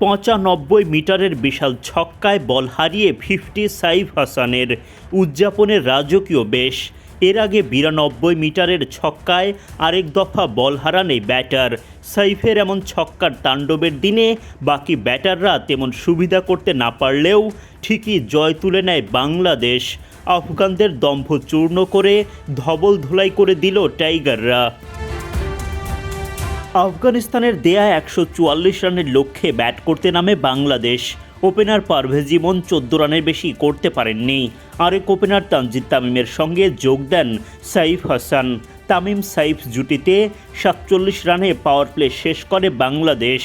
পঁচানব্বই মিটারের বিশাল ছক্কায় বল হারিয়ে ফিফটি সাইফ হাসানের উদযাপনের রাজকীয় বেশ। এর আগে বিরানব্বই মিটারের ছক্কায় আরেক দফা বল হারান এই ব্যাটার। সাইফের এমন ছক্কার তাণ্ডবের দিনে বাকি ব্যাটাররা তেমন সুবিধা করতে না পারলেও ঠিকই জয় তুলে নেয় বাংলাদেশ। আফগানদের দম্ভ চূর্ণ করে ধবল ধোলাই করে দিল টাইগাররা। আফগানিস্তানের দেয়া একশো চুয়াল্লিশ রানের লক্ষ্যে ব্যাট করতে নামে বাংলাদেশ। ওপেনার পারভেজ ইমন চোদ্দ রানের বেশি করতে পারেননি। আরেক ওপেনার তানজিদ তামিমের সঙ্গে যোগ দেন সাইফ হাসান। তামিম সাইফ জুটিতে সাতচল্লিশ রানে পাওয়ার প্লে শেষ করে বাংলাদেশ।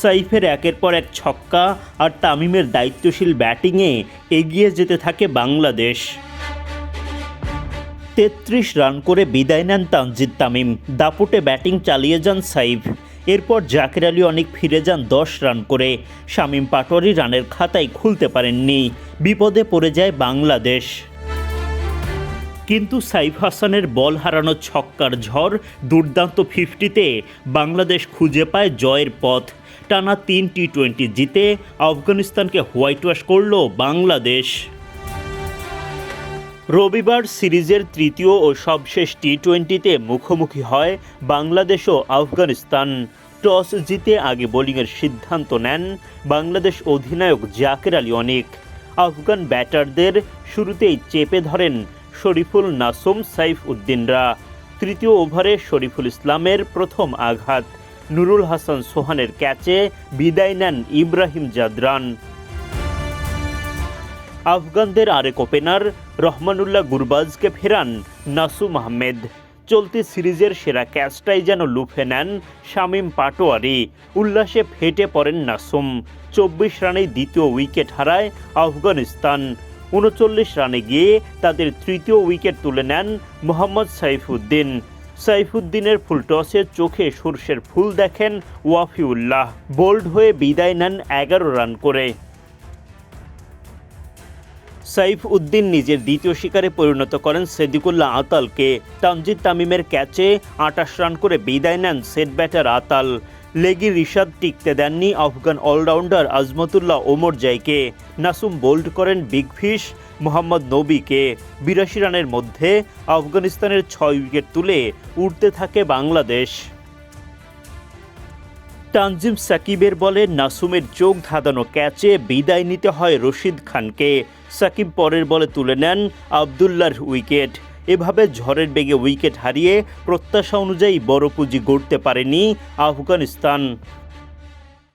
সাইফের একের পর এক ছক্কা আর তামিমের দায়িত্বশীল ব্যাটিংয়ে এগিয়ে যেতে থাকে বাংলাদেশ। তেত্রিশ রান করে বিদায় নেন তানজিদ তামিম। দাপুটে ব্যাটিং চালিয়ে যান সাইফ। এরপর জাকির আলী অনেক ফিরে যান দশ রান করে। শামীম পাটোয়ারি রানের খাতায় খুলতে পারেননি। বিপদে পড়ে যায় বাংলাদেশ। কিন্তু সাইফ হাসানের বল হারানো ছক্কার ঝড় দুর্দান্ত ফিফটিতে বাংলাদেশ খুঁজে পায় জয়ের পথ। টানা তিন টি টোয়েন্টি জিতে আফগানিস্তানকে হোয়াইট ওয়াশ করল বাংলাদেশ। রবিবার সিরিজের তৃতীয় ও সবশেষ টি টোয়েন্টিতে মুখোমুখি হয় বাংলাদেশ ও আফগানিস্তান। টস জিতে আগে বোলিংয়ের সিদ্ধান্ত নেন বাংলাদেশ অধিনায়ক জাকের আলী অনেক। আফগান ব্যাটারদের শুরুতেই চেপে ধরেন শরীফুল নাসুম, সাইফ উদ্দিনরা। তৃতীয় ওভারে শরীফুল ইসলামের প্রথম আঘাত। নুরুল হাসান সোহানের ক্যাচে বিদায় নেন ইব্রাহিম জাদরান। আফগানদের আরেক ওপেনার রহমানুল্লাহ গুরবাজকে ফেরান নাসুম আহমেদ। চলতি সিরিজের সেরা ক্যাচটাই যেন লুফে নেন শামীম পাটোয়ারি। উল্লাসে ফেটে পড়েন নাসুম। চব্বিশ রানে দ্বিতীয় উইকেট হারায় আফগানিস্তান। উনচল্লিশ রানে গিয়ে তাদের তৃতীয় উইকেট তুলে নেন মোহাম্মদ সাইফুদ্দিন। সাইফুদ্দিনের ফুল টসে চোখে সর্ষের ফুল দেখেন ওয়াফিউল্লাহ। বোল্ড হয়ে বিদায় নেন এগারো রান করে। সাইফ উদ্দিন নিজের দ্বিতীয় শিকারে পরিণত করেন সেদিকুল্লাহ আতালকে। তানজিদ তামিমের ক্যাচে আটাশ রান করে বিদায় নেন সেট ব্যাটার আতাল। লেগি রিশাদ টিকতে দেননি আফগান অলরাউন্ডার আজমতুল্লাহ ওমর জাইকে। নাসুম বোল্ড করেন বিগ ফিশ মোহাম্মদ নবীকে। বিরাশি রানের মধ্যে আফগানিস্তানের ছয় উইকেট তুলে উঠতে থাকে বাংলাদেশ। তানজিম সাকিবের বলে নাসুমের চোখ ধাঁধানো ক্যাচে বিদায় নিতে হয় রশিদ খানকে। সাকিব পরের বলে তুলে নেন আবদুল্লার উইকেট। এভাবে ঝড়ের বেগে উইকেট হারিয়ে প্রত্যাশা অনুযায়ী বড় পুঁজি গড়তে পারেনি আফগানিস্তান।